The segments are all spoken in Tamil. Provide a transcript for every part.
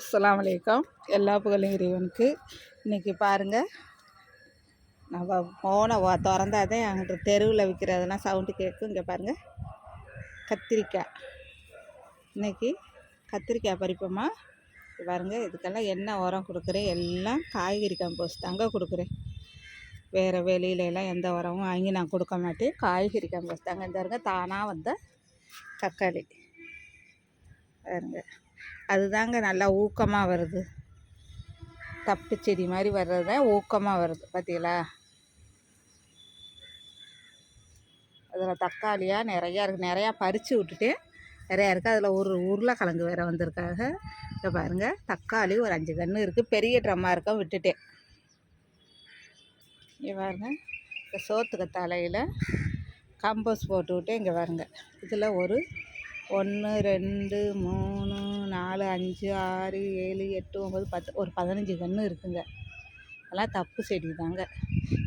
அஸ்லாம் வலைக்கம் எல்லா புகழும் இறைவனுக்கு. இன்றைக்கி பாருங்கள் நம்ம ஃபோனை தான் என்கிட்ட தெருவில் விற்கிறதுனா சவுண்டு கேட்கும். இங்கே பாருங்கள் கத்திரிக்காய். இன்றைக்கி கத்திரிக்காய் பறிப்போமா? பாருங்கள் இதுக்கெல்லாம் என்ன உரம் கொடுக்குறேன்? எல்லாம் காய்கறி கம்போஸ்ட் தாங்க கொடுக்குறேன். வேறு வெளியில எல்லாம் எந்த உரமும் வாங்கி நான் கொடுக்க மாட்டேன். காய்கறி கம்போஸ்ட் தாங்க. இந்த தானாக வந்த தக்காளி. பாருங்கள் அதுதாங்க நல்லா ஊக்கமாக வருது. தப்பு செடி மாதிரி வர்றது தான் ஊக்கமாக வருது பார்த்தீங்களா அதில் தக்காளியாக நிறையா இருக்குது நிறையா பறித்து விட்டுட்டு நிறையா இருக்குது அதில் ஒரு உருளைக்கிழங்கு வேறு வந்திருக்காக இங்கே பாருங்கள் தக்காளி ஒரு அஞ்சு கன்று இருக்குது பெரிய ட்ரம்மாக இருக்க விட்டுட்டேன் இங்கே பாருங்க இந்த சோத்துக்கு தலையில் கம்போஸ் போட்டு விட்டு இங்கே பாருங்க. இதில் ஒரு ஒன்று ரெண்டு மூணு நாலு அஞ்சு ஆறு ஏழு எட்டு ஒம்பது பத்து ஒரு பதினஞ்சு கன்று இருக்குங்க. அதெல்லாம் தப்பு செடி தாங்க.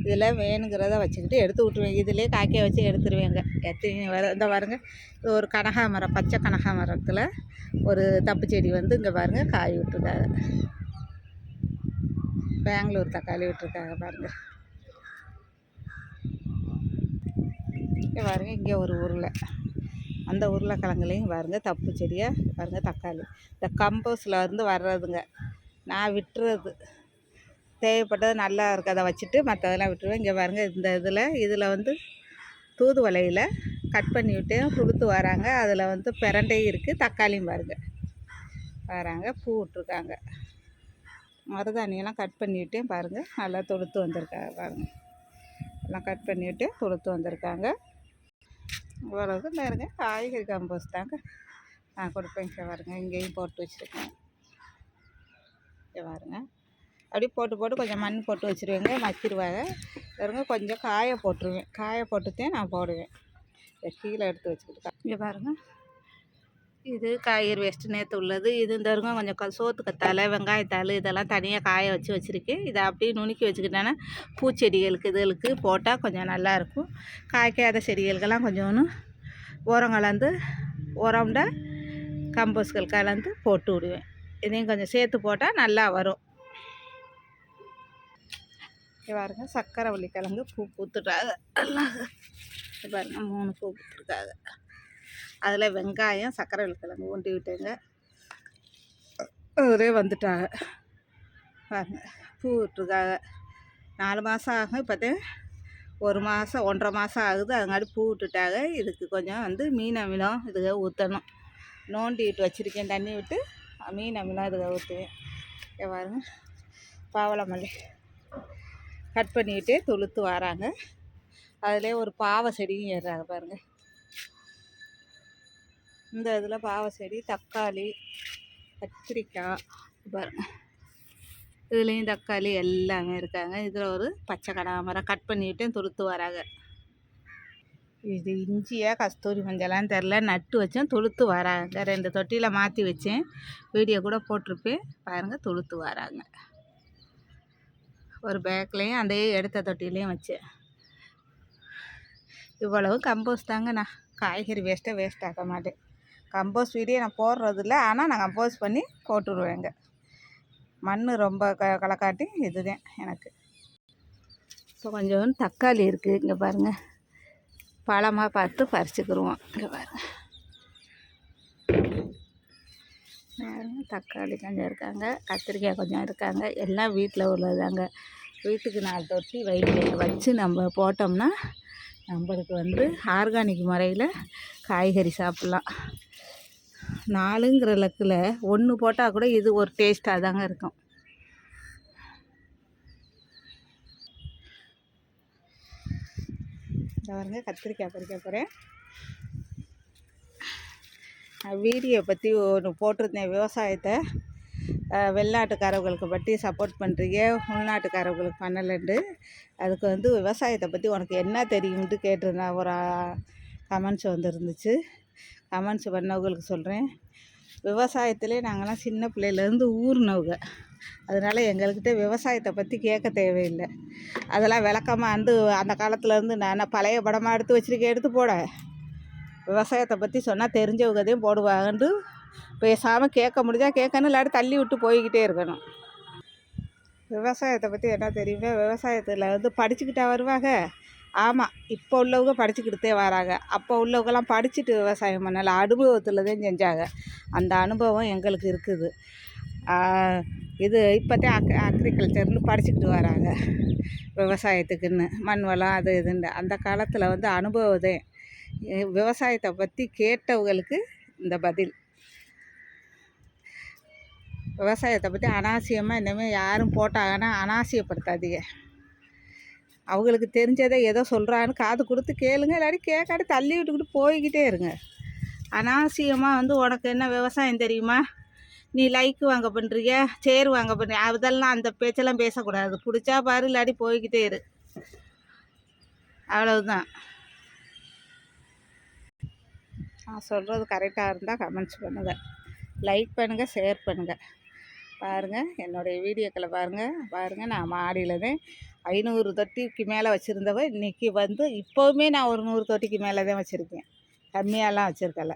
இதில் வேணுங்கிறத வச்சுக்கிட்டு எடுத்து விட்ருவேன் இதிலே காய்க்க வச்சு எடுத்துருவேங்க. எத்தனை வர இந்த பாருங்க. இது ஒரு கனகாமரம் பச்சை கனகாமரத்தில் ஒரு தப்பு செடி வந்து இங்கே பாருங்கள் காய் விட்டுருக்காங்க. பெங்களூர் தக்காளி விட்டுருக்காங்க பாருங்கள் இங்கே பாருங்கள் இங்கே ஒரு ஊரில். அந்த உருளைக்கிழங்குலையும் பாருங்கள் தப்பு செடியாக பாருங்கள் தக்காளி. இந்த கம்போஸில் இருந்து வர்றதுங்க. நான் விட்டுறது. தேவைப்பட்டது நல்லா இருக்கிறத வச்சுட்டு மற்றதெல்லாம் விட்டுருவேன். இங்கே பாருங்கள் இந்த இதில் இதில் வந்து தூதுவலையில் கட் பண்ணி விட்டு கொடுத்து வராங்க. அதில் வந்து பிரண்டையும் இருக்குது தக்காளியும் பாருங்கள் வராங்க பூ விட்ருக்காங்க மருதாணியெல்லாம் கட் பண்ணிவிட்டேன் பாருங்கள் நல்லா தொடுத்து வந்திருக்காங்க பாருங்கள் எல்லாம் கட் பண்ணிவிட்டு தொடுத்து வந்திருக்காங்க. இவ்வளவு பாருங்க காய்கறி கம்போஸ்ட் தாங்க. நான் கொடுப்பேன் இங்கே பாருங்க இங்கேயும் போட்டு வச்சுருக்கேன். பாருங்க. அப்படியே போட்டு போட்டு கொஞ்சம் மண் போட்டு வச்சுருவேங்க மக்கிடுவாங்க பாருங்க கொஞ்சம் காய போட்டுருவேன். காய போட்டுத்தான் நான் போடுவேன். கீழே எடுத்து வச்சுக்கிட்டு இங்கே பாருங்கள் இது காய்கறி வேஸ்ட்டு நேற்று உள்ளது. இது இந்த இருக்கும் கொஞ்சம் க- சோத்து கத்தாழை வெங்காயத்தாள் இதெல்லாம் தனியாக காய வச்சு வச்சுருக்கேன். இதை அப்படியே நுணுக்கி வச்சுக்கிட்டேன்னா பூச்செடிகளுக்கு இதுகளுக்கு போட்டால் கொஞ்சம் நல்லாயிருக்கும் காய்க்காத செடிகளுக்கெல்லாம் கொஞ்சோன்னு உரம் கலந்து உரம்ட கம்போஸ்கள் கலந்து போட்டு விடுவேன். இதையும் கொஞ்சம் சேர்த்து போட்டால் நல்லா வரும். பாருங்க சக்கரை கிழங்கு பூ பூத்துட்டாங்க எல்லாம் பாருங்கள் மூணு பூ பூத்துருக்காங்க அதில் வெங்காயம் சக்கரை கிழங்கு ஊண்டி விட்டேங்க. அவரே வந்துட்டாங்க. பாருங்க பூ விட்டுருக்காங்க. நாலு மாதம் ஆகும் இப்போதான் ஒரு மாதம் ஒன்றரை மாதம் ஆகுது. அதுங்காட்டி பூ விட்டுட்டாங்க. இதுக்கு கொஞ்சம் வந்து மீன் அமிலம் இதுக ஊற்றணும் நோண்டி விட்டு வச்சுருக்கேன் தண்ணி விட்டு. மீன் அமிலம் இதுக ஊற்றுவேன் பாருங்க பாவலமல்லி கட் பண்ணிக்கிட்டே துளுத்து வராங்க. அதிலே ஒரு பாவை செடியும் ஏறுறாங்க பாருங்கள் இந்த இதில் பாவை செடி தக்காளி கத்திரிக்காய் அப்புறம் இதுலேயும் தக்காளி எல்லாமே இருக்காங்க. இதில் ஒரு பச்சை கடாமரம் கட் பண்ணிவிட்டு துளுத்து வராங்க. இது இஞ்சியா கஸ்தூரி மஞ்சளான்னு தெரில. நட்டு வச்சேன் துளுத்து வராங்க. ரெண்டு தொட்டியில் மாற்றி வச்சேன். வீடியோ கூட போட்டிருப்பேன். பாருங்கள் துளுத்து வராங்க. ஒரு பேக்லேயும் அதே எடுத்த தொட்டிலையும் வச்சேன். இவ்வளவு கம்போஸ்ட் தாங்க நான். காய்கறி வேஸ்ட்டாக வேஸ்ட் ஆக்க மாட்டேன். கம்போஸ் வீடியோ நான் போடுறதில்ல ஆனால் நான் கம்போஸ் பண்ணி போட்டுருவேங்க. மண் ரொம்ப க கலக்காட்டி இதுதான் எனக்கு. இப்போ கொஞ்சம் தக்காளி இருக்குது இங்கே பாருங்கள் பழமாக பார்த்து பறிச்சுக்கிருவோம் இங்கே பாருங்கள் பாருங்க, தக்காளி கொஞ்சம் இருக்காங்க கத்திரிக்காய் கொஞ்சம் இருக்காங்க எல்லாம் வீட்டில் உள்ளதாங்க வீட்டுக்கு நாலு தொட்டி வயிற்றுல வச்சு நம்ம போட்டோம்னா நம்மளுக்கு வந்து ஆர்கானிக் முறையில் காய்கறி சாப்பிட்லாம். நாலுங்கிற லக்கில் ஒன்று போட்டால் கூட இது ஒரு டேஸ்ட்டாக தாங்க இருக்கும். பாருங்க கத்திரிக்காய் பறிக்க போகிறேன் வீடியோ பற்றி ஒன்று போட்டிருந்தேன் விவசாயத்தை. வெளிநாட்டுக்காரவங்களுக்கு பற்றி சப்போர்ட் பண்ணுறீங்க உள்நாட்டுக்காரவங்களுக்கு பண்ணலைன்ட்டு அதுக்கு வந்து விவசாயத்தை பற்றி உனக்கு என்ன தெரியும்ட்டு கேட்டிருந்தேன் ஒரு கமெண்ட்ஸ் வந்துருந்துச்சு. கமெண்ட்ஸ் பண்ணவங்களுக்கு சொல்கிறேன் விவசாயத்திலே நாங்கள்லாம் சின்ன பிள்ளையிலேருந்து ஊர்னவங்க. அதனால் எங்கள்கிட்ட விவசாயத்தை பற்றி கேட்க தேவையில்லை. அதெல்லாம் விளக்கமாக வந்து அந்த காலத்துலேருந்து நான் பழைய படமாக எடுத்து வச்சுருக்கேன் எடுத்து போட. விவசாயத்தை பற்றி சொன்னால் தெரிஞ்சவங்க தான் போடுவாங்கன்ட்டு பேசாமல் கேட்க முடிஞ்சால் கேட்கணும் இல்லாட்டி தள்ளி விட்டு போய்கிட்டே இருக்கணும். விவசாயத்தை பற்றி என்ன தெரியுமே? விவசாயத்தில் வந்து படிச்சுக்கிட்டா வருவாங்க. ஆமாம் இப்போ உள்ளவங்க படிச்சுக்கிட்டே வராங்க. அப்போ உள்ளவங்கலாம் படிச்சுட்டு விவசாயம் பண்ணலை அனுபவத்தில் தான் செஞ்சாங்க. அந்த அனுபவம் எங்களுக்கு இருக்குது. இது இப்போதான் அக் அக்ரிகல்ச்சர்னு படிச்சுக்கிட்டு வராங்க. விவசாயத்துக்குன்னு மண் வளம் அது இதுன்னு. அந்த காலத்தில் வந்து அனுபவதே விவசாயத்தை பற்றி கேட்டவங்களுக்கு இந்த பதில். விவசாயத்தை பற்றி அனாவசியமாக இனிமேல் யாரும் போட்டாங்கன்னா அனாவசியப்படுத்தாதீங்க. அவங்களுக்கு தெரிஞ்சதை ஏதோ சொல்கிறான்னு காது கொடுத்து கேளுங்க இல்லாட்டி கேட்காட்டி தள்ளி விட்டுக்கிட்டு போய்கிட்டே இருங்க. அனாவசியமாக வந்து உனக்கு என்ன விவசாயம் தெரியுமா? நீ லைக்கு வாங்க பண்ணுறிய சேர் வாங்க பண்ணுறிய அதெல்லாம் அந்த பேச்செல்லாம் பேசக்கூடாது. பிடிச்சா பாரு இல்லாட்டி போய்கிட்டே இரு. அவ்வளவுதான். நான் சொல்கிறது கரெக்டாக இருந்தால் கமெண்ட்ஸ் பண்ணுங்கள் லைக் பண்ணுங்கள் ஷேர் பண்ணுங்கள் பாருங்கள் என்னுடைய வீடியோக்களை பாருங்கள் பாருங்கள் நான் மாடியில் தான் ஐநூறு தொட்டிக்கு மேலே வச்சுருந்தவ இன்றைக்கி வந்து இப்போவுமே நான் ஒரு நூறு தொட்டிக்கு மேலே தான் வச்சுருக்கேன். கம்மியாலாம் வச்சுருக்கல.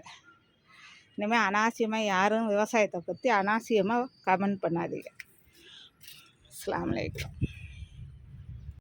இனிமேல் அனாவசியமாக யாரும் விவசாயத்தை பற்றி அனாவசியமாக கமெண்ட் பண்ணாதீங்க. அஸ்லாம் வலைக்கம்